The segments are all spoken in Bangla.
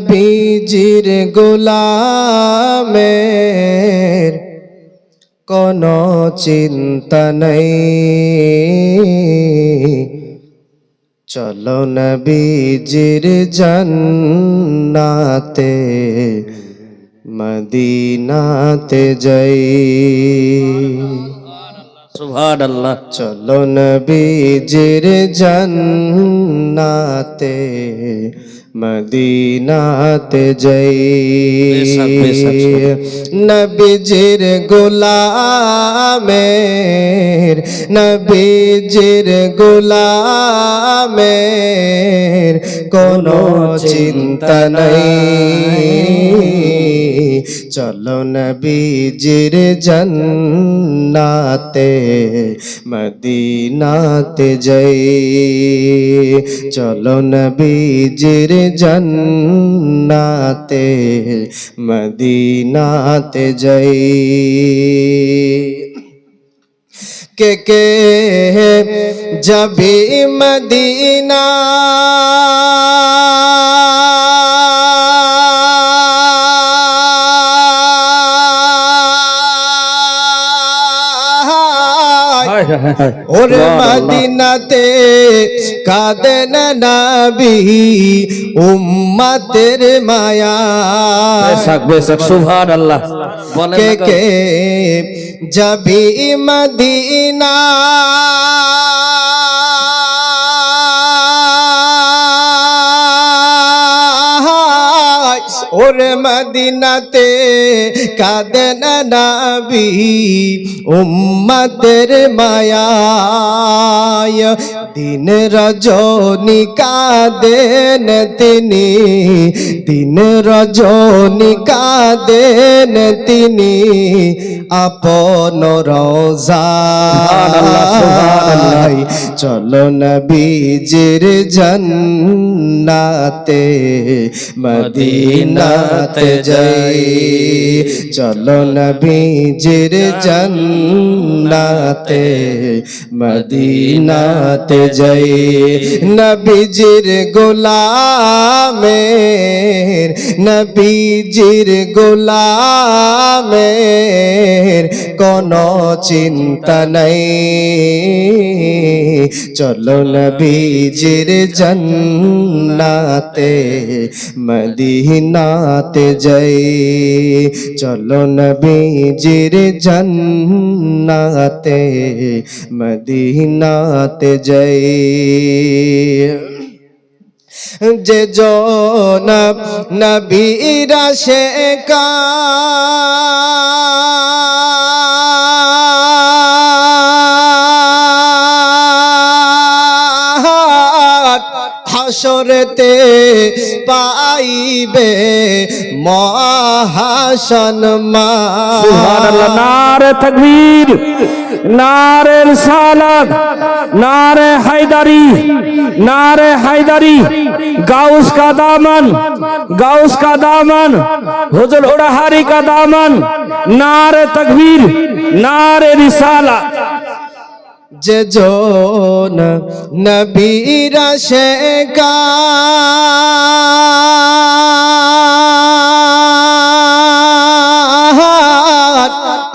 নবীজির গোলামের কোনো চিন্তা নেই। চলো নবীজির জন্নাতে মদিনাতে যাই। সুভান আল্লাহ চলো নবীজির জন্নাতে মদিনাতে যাই। নবীজির গোলামের নবীজির গোলামের কোনো চিন্তা নাই। চলো নবীজির জন্নাতে মদিনাতে যাই। চলো নবীজির জন্নাতে মদিনাতে যাই। কে কে যাবি মদিনা? ওরে সুবহান আল্লাহ। মদিনাতে কাঁদেন নবী উম্মতের মায়া বেশক বেশক সুভান আল্লাহ বলেন কে না কেন? কে যাবি মদিনা ওরে মদিনাতে কাঁদেন নবী উম্মতের মায়ায় দিন রজনী কাঁদেন তিনি দিন রজনী কাঁদেন তিনি আপন। রোজাই চলো নবীজির জন্নাতে মদিনাতে যাই চলো নবীজির জন্নাতে মদিনাতে যাই। নবীজির গোলামের নবীজির গোলামের কোনো চিন্তা নাই। চলো নবীজির জন্নাতে মদিনাতে যাই। চলো নবীজির জন্নাতে মদিনাতে যাই। যে জনব নবীরা সে হাসরতে পাইবে মহাসন্মান সুবহানাল্লাহ নারে তাকবীর নারে রিসালাত নারে হায়দারি নারে হায়দারি গাউস का दामन गाउस का दामन हुजूर उड़हारी का दामन नारे तकबीर नारे रिसाला যে জন নবীরা সে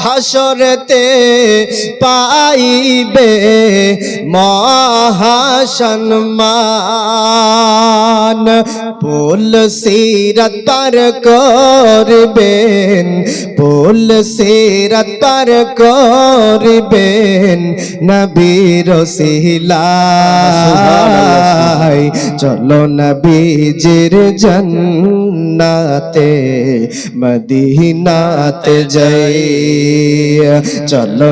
হাসরতে পাইবে মহাসন্মান। পুল সিরত পার করবেন পুল সিরত পার করবেন নবীর সিলাই চলো নবীজির জন্নাতে, মদিনাতে যাই। চলো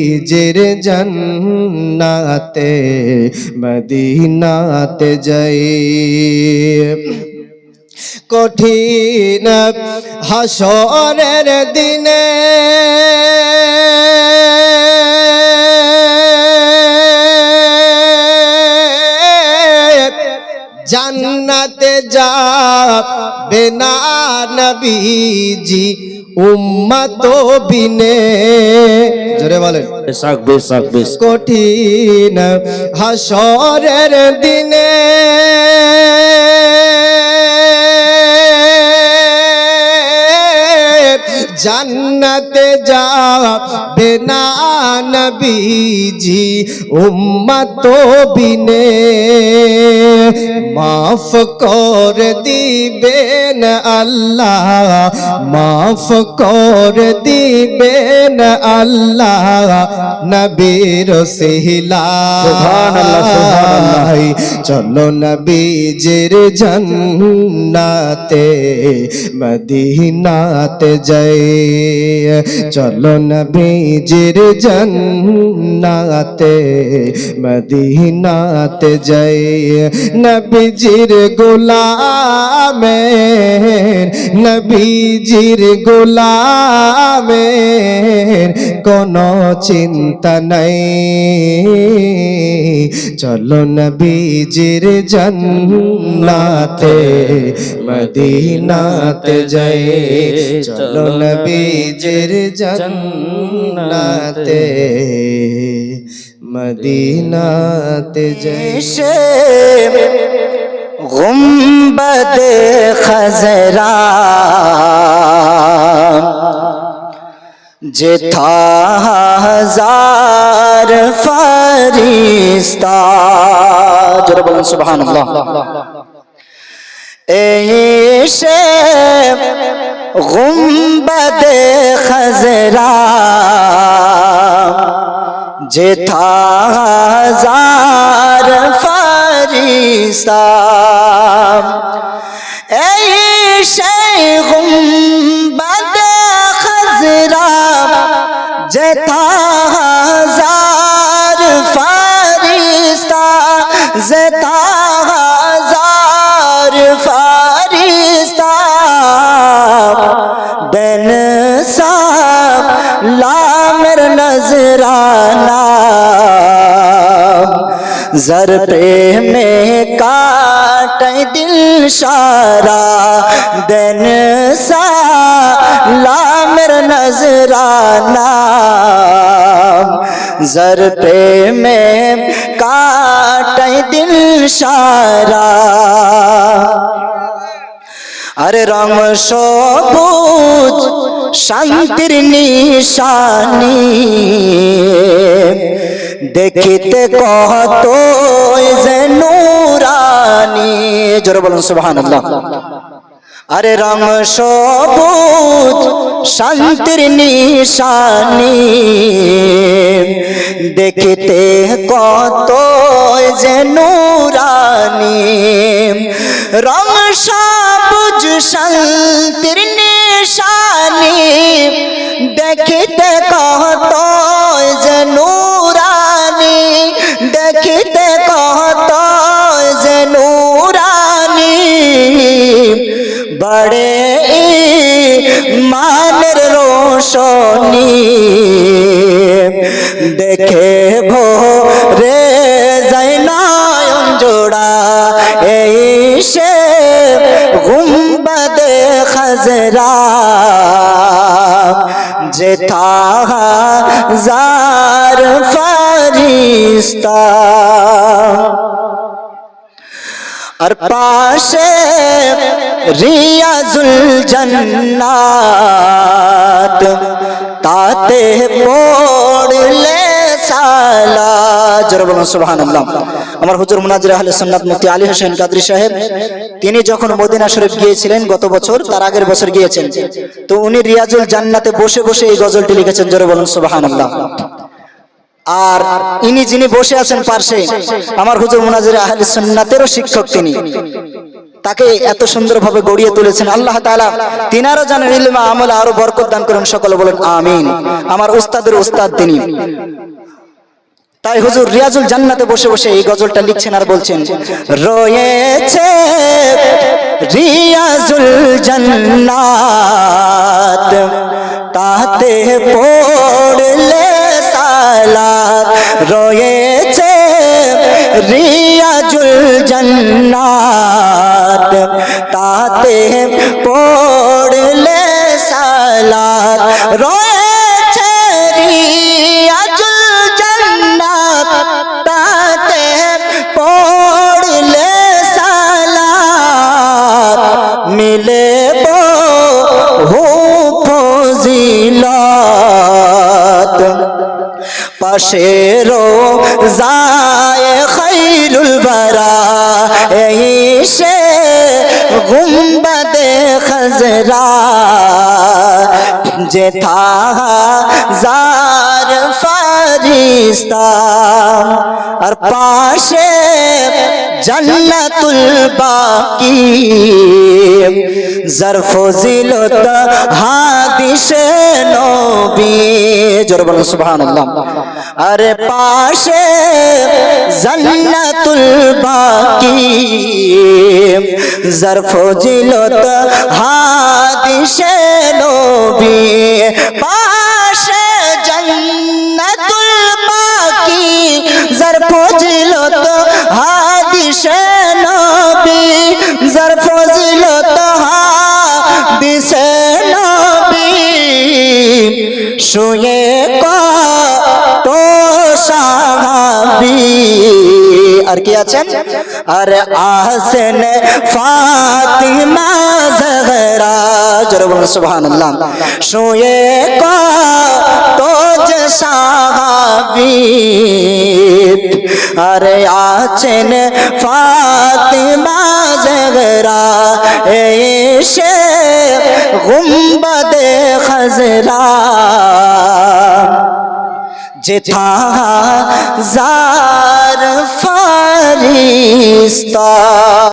নবীজির জন্নাতে মদিনাতে যাই। কঠিন হাসরের দিনে জান্নাতে যাবে না নবীজি। উম্মত বিনে জোরে বলেন। বেশাক বেশাক বেশ। কঠিন হাসরের দিনে। জান্নাতে যাবে না নবীজি উম্মত বিনে মাফ কর দিবেন আল্লাহ মাফ কর দিবেন আল্লাহ নবীর সিহিলা। সুবহানাল্লাহ, সুবহানাল্লাহ। চলো নবীজির জন্নাতে মদিনাতে যাই। চলো নবীজির জন্নাতে মদিনাতে যাই। নবীজির গোলামের নবীজির গোলামের কোনো চিন্তা নাই। চলো নবীজির জন্নাতে, মদিনাতে যাই। চলো নবীজির জন্নাতে। মদিনাতে সে গুম্বদ খজরা। যেথা হাজার ফরিস্তা জোরে বলুন সুবহানাল্লাহ। এসে গুম্বদ খজরা। যেথা হাজার ফরিস্তা এই জর প্রেমে কাট দিল সারা দেন লামের নজরানা জর প্রেমে কাট দিল সারা আরে রং সবুজ শান্তির নিশানি দেখিতে কত যে নুরানি। জোরে বলুন, সুবহানাল্লাহ। আরে রং সবুজ, শান্তির নিশানি। দেখিতে কত যে নুরানি। রং সবুজ, শান্তির নিশানি। দেখিতে কত বড়ে মানের রোশনী দেখে ভোরে জৈনায়ন জোড়া এই সে গুম্বদ খজরা যেথা হাজার ফরিস্তা আর পাশে রিয়াজুল জান্নাত, তাতে পড়লে আমার হুজুর আলী হোসেন সাহেব, তিনি যখন মদিনা শরীফ গিয়েছিলেন গত বছর, তার আগের বছর গিয়েছেন, তো উনি রিয়াজুল জান্নাতে বসে বসে এই গজলটি লিখেছেন। জোরে বলুন, সুবহানাল্লাহ। আর ইনি যিনি বসে আছেন পার্শ্বে, আমার হুজুর মুনাজির আহলে সুন্নাতেরও শিক্ষক তিনি। তাকে এত সুন্দরভাবে গড়িয়ে তুলেছেন আল্লাহ তাআলা। তিনারও জানেন ইলমা আমল আরও বরকত দান করেন, সকলে বলেন আমিন। আমার উস্তাদের উস্তাদ তিনি। তাই হুজুর রিয়াজুল জান্নাতে বসে বসে এই গজলটা লিখছেন আর বলছেন, রয়েছে রিয়াজুল জান্নাত, তাতে পড়লে সালাত রয়েছে রিয়াজুল জন্নাত। তাতে পড়লে সালাত রয়েছে। পাশেরো যায় খৈরুল বরা এই সে গুম্বদে খজরা। যেথা জার ফারিস্তা আর পাশে জান্নাতুল বাকি। জরফজিলত হাদিসে নবী। জোর বলুন, সুবহানাল্লাহ। আরে পাশে জান্নাতুল বাকি। জরফজিলত হাদিসে নবী। পাশে জান্নাতুল বাকি। জরফজিলত হাদিসে নবী জরফজিলত হাদিসে নবী। শুয়ে তো সাহাবি। আর কি আছেন? আর আহসেন ফাতিমা জহরা, জোরে বলুন সুবহানাল্লাহ। শুয়ে তো যে সাহাবি। আরে আছেন ফাতিমা জগরা এসে গুম্বদে খজরা। যেথা জার ফারিস্তা।